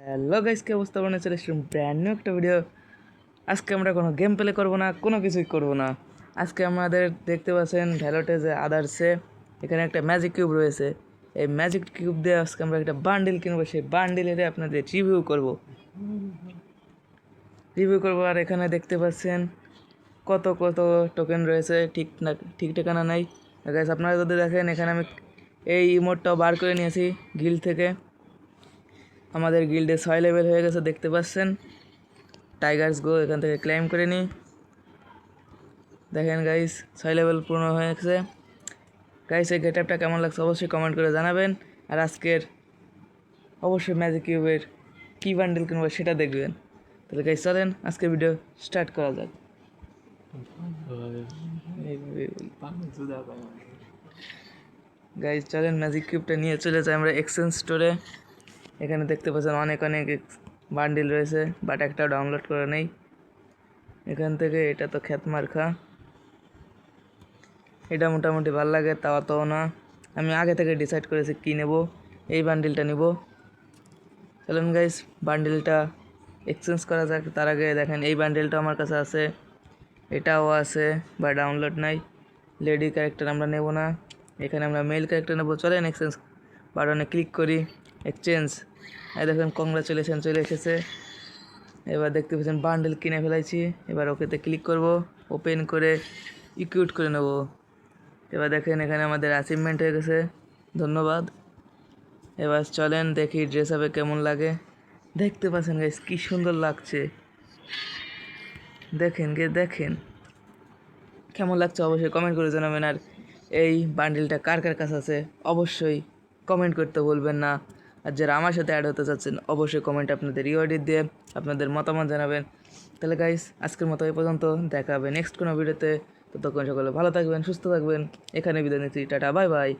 Hello guys, কি অবস্থা? বানিয়ে চলে এসেছিলাম ব্র্যান্ড নিউ একটা ভিডিও আজকে আমরা কোনো গেম প্লে করব না, কোনো কিছুই করব না। আজকে আমাদের দেখতে পাচ্ছেন ভ্যালোটেজে আদার্সে এখানে একটা ম্যাজিক কিউব রয়েছে। এই ম্যাজিক কিউব দিয়ে আজকে আমরা একটা বান্ডিল কিনবো। সেই বান্ডিলের আপনাদের রিভিউ করব। রিভিউ করব, আর এখানে দেখতে পাচ্ছেন কত কত টোকেন রয়েছে। ঠিক না, ঠিক ঠিকানা নাই। গাইস আপনারা যদি দেখেন, এখানে আমি এই ইমোটটাও বার করে নিয়েছি গিল থেকে। আমাদের গিল্ডে ছয় লেভেল হয়ে গেছে, দেখতে পাচ্ছেন? টাইগার্স গো এখান থেকে ক্লাইম করে নিই দেখেন গাইস ছয় লেভেল পূর্ণ হয়ে গেছে। গাইস এই গেট আপটা কেমন লাগছে অবশ্যই কমেন্ট করে জানাবেন। আর আজকের অবশ্যই ম্যাজিক কিউবের কী বান্ডেল কিনবো সেটা দেখবেন। তাহলে গাইস চলেন, আজকের ভিডিও স্টার্ট করা যাক। গাইস চলেন ম্যাজিক কিউবটা নিয়ে চলে যাই আমরা এক্সচেঞ্জ স্টোরে এখানে দেখতে পাচ্ছেন অনেক অনেক বান্ডিল রয়েছে বাট একটা ডাউনলোড করে নেই। এখান থেকে এটা তো খ্যাত মার্খা এটা মোটামুটি ভালো লাগে, তাও তো না। আমি আগে থেকে ডিসাইড করেছি কী নেব, এই বান্ডিলটা নিব। চলুন গাইস বান্ডিলটা এক্সচেঞ্জ করা যাক। তার আগে দেখেন, এই বান্ডিলটা আমার কাছে আছে। এটাও আছে বা ডাউনলোড নাই। লেডি ক্যারেক্টার আমরা নেব না। এখানে আমরা মেল ক্যারেক্টার নেব। চলেন এক্সচেঞ্জ বাটনে ক্লিক করি। এক্সচেঞ্জ এই দেখেন কংগ্রাচুলেশন চলে এসেছে। এবার দেখতে পাচ্ছেন বান্ডেল কিনে ফেলাইছি। এবার ওকেতে ক্লিক করব ওপেন করে ইকুইট করে নেব। এবার দেখেন, এখানে আমাদের অ্যাচিভমেন্ট হয়ে গেছে। ধন্যবাদ। এবার চলেন দেখি ড্রেস আপে কেমন লাগে। দেখতে পাচ্ছেন গাইস কি সুন্দর লাগছে। দেখেন গে, দেখেন। কেমন লাগছে অবশ্যই কমেন্ট করে জানাবেন। আর এই বান্ডিলটা কার কার কাছে আছে? অবশ্যই কমেন্ট করতে বলবেন না। আর যারা আমার সাথে অ্যাড হতে চাচ্ছেন, অবশ্যই কমেন্ট আপনাদের রিওয়ার্ডের দিয়ে আপনাদের মতামত জানাবেন। তাহলে গাইস আজকের মতো এই পর্যন্ত। দেখা হবে নেক্সট কোনো ভিডিওতে ততক্ষণ সকলে ভালো থাকবেন, সুস্থ থাকবেন। এখানে বিদায় নিচ্ছি। Tata bye bye